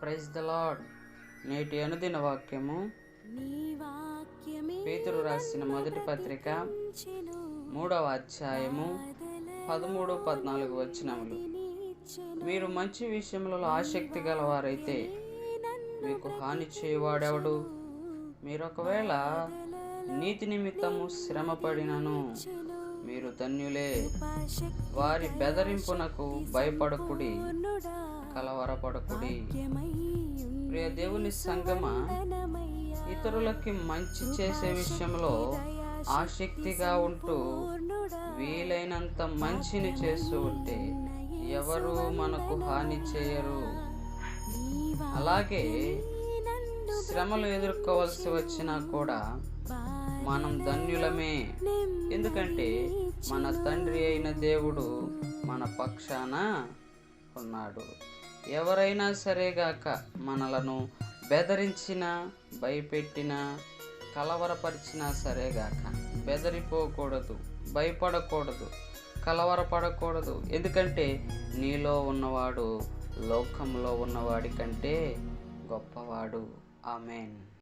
Praise the lord నేటి అనుదిన వాక్యము. పేతురు రాసిన మొదటి పత్రిక మూడవ అధ్యాయము పదమూడు పద్నాలుగు వచనములు. మీరు మంచి విషయములలో ఆసక్తి గలవారైతే మీకు హాని చేయవాడెవడు? మీరు ఒకవేళ నీతి నిమిత్తము శ్రమ పడినను మీరు ధన్యులే. వారి బెదరింపునకు భయపడకుడి కలవరపడకుడి. ప్రియ దేవుని సంగమ ఇతరులకి మంచి చేసే విషయంలో ఆసక్తిగా ఉంటూ వీలైనంత మంచిని చేస్తూ ఉంటే ఎవరు మనకు హాని చేయరు. అలాగే శ్రమలు ఎదుర్కోవాల్సి వచ్చినా కూడా మనం ధన్యులమే. ఎందుకంటే మన తండ్రి అయిన దేవుడు మన పక్షాన ఉన్నాడు. ఎవరైనా సరేగాక మనలను బెదిరించినా భయపెట్టినా కలవరపరిచినా సరేగాక బెదిరిపోకూడదు భయపడకూడదు కలవరపడకూడదు. ఎందుకంటే నీలో ఉన్నవాడు లోకంలో ఉన్నవాడి కంటే గొప్పవాడు. ఆమెన్.